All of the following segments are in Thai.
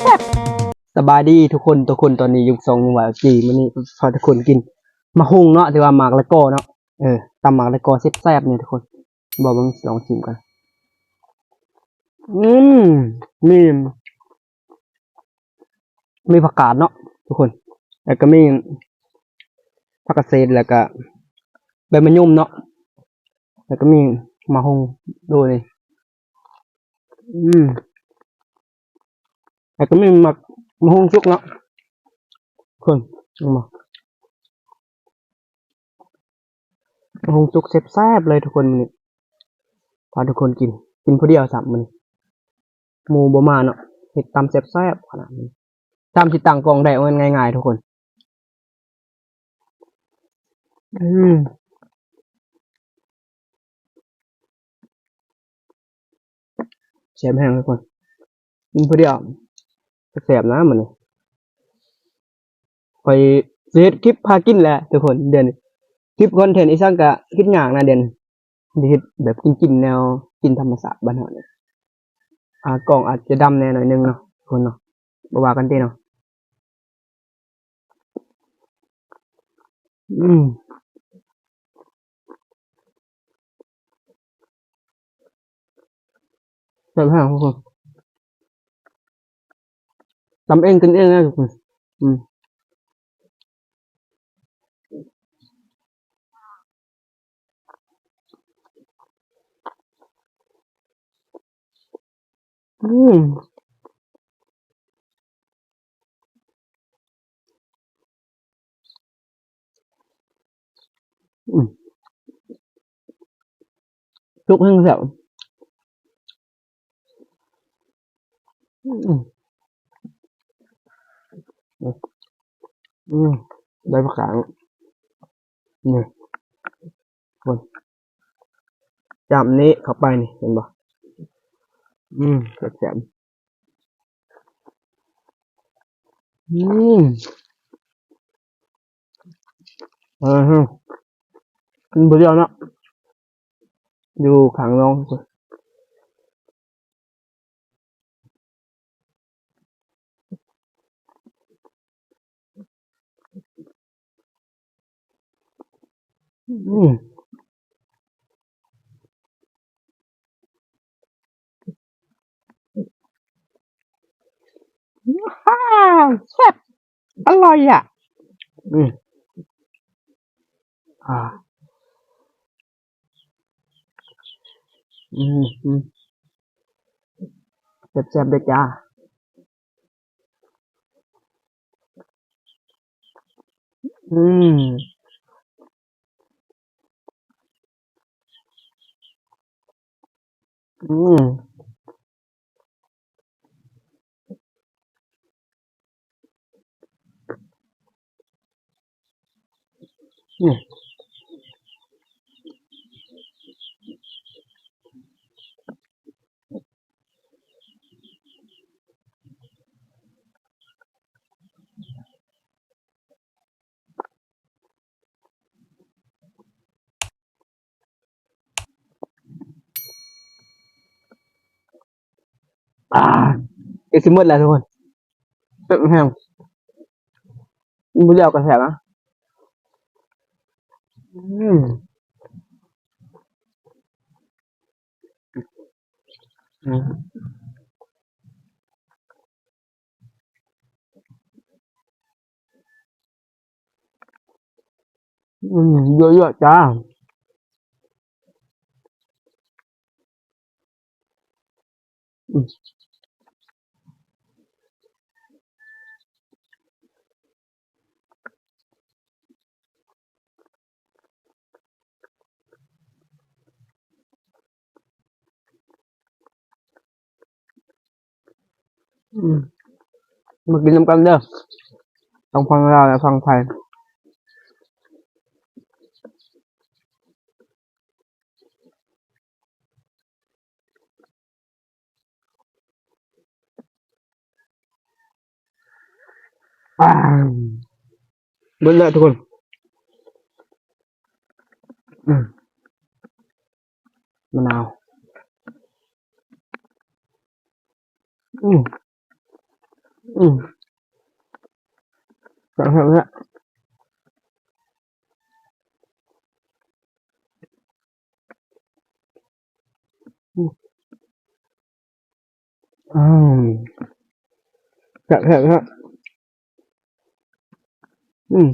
แซ่บสบายดีทุกคนทุกคนตอนนี้ยุคสองยุคว่าจีมันนี่พอทุกคนกินมาหุงเนาะที่ว่าหมากและกอเนาะเออตำหมากและกอแซ่บๆเนี่ยทุกคนบอกเบิ่งลองชิมกันอืมมีมีผักกาดเนาะทุกคน แล้วก็มีผักกาดเศษแล้วก็ใบมะยมเนาะแล้วก็มีมะฮงดูเลยอืม แล้วก็มีมะมะฮงชุกเนาะคนเอามามะฮงชุกแซ่บๆเลยทุกคนมันนี่พาทุกคนกิน กินผู้เดียวสามมันหมูบมาเนาะเห็ดตำแซ่บๆขนาดนี้ตามที่ต่างกองได้เอาง่ายๆทุกคน อืมแซ่บแห้งทุกคนกินผู้เดียว แซ่บนะมันนี่ไปเซตคลิปพากินแหละทุกคนเดือนคลิปคอนเทนต์อีสานกะคิดอย่ากนะเดือนนี่คิดแบบกินกินๆแนวกินธรรมศาสตร์บ้านเฮาเนี่ยอ่ากล่องอาจจะดำแน่หน่อยนึงเนาะทุกคนเนาะบ่ว่ากันติเนาะอืมแซ่บแห้งทุกคน ทำเองกินเองนะทุกคนอืมอืมอืมชุกแห้งแซ่บอืม อืมได้ผักกาดนี่คนจำนี้เข้าไปนี่เห็นบ่อืมแซ่บๆอืมเออฮะกินผู้เดียวนะอยู่ข้างน้องทุกคนอืม ฮ่าแซ่บอร่อยอะ อืมอ่า อืมอืมแซ่บๆเด้อจ้าอืม อืม อืมอ่าเอซิมดแล้วทุกคนแซ่ บแห้งกินผู้เดียวก็แซ่บนะอืมอืม อืมเยอะๆจ้าอืมอืมมากินน้ำกันเด้อต้องฟังเราวและฟังไทยอ่าเบิ้ลเลยทุกคนอืมมะนาวอืมอืมแบบนี้อืมอืมแบบนี้อืม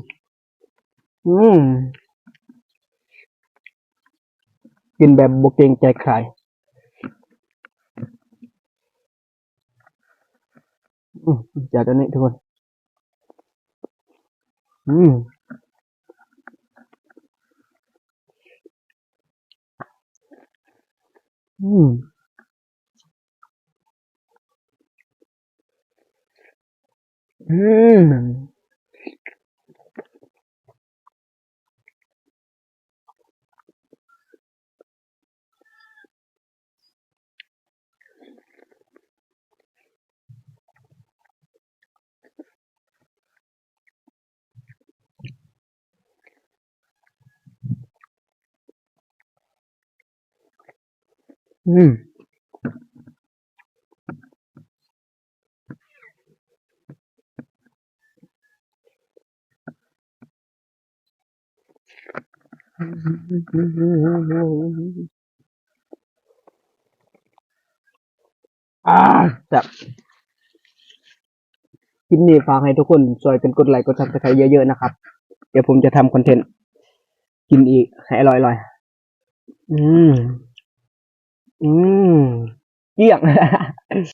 อืม กินแบบบกเกรงใจใคร อืมจากตัวนี้ทุกคน อืม อืม อืม อืมอ่าแบบคลิปนี้ฝากให้ทุกคนช่วยกันกดไลค์กดซับสไครต์เยอะๆนะครับ เดี๋ยวผมจะทำคอนเทนต์ กินอีกให้อร่อยๆ อืม อืม เกลี้ยง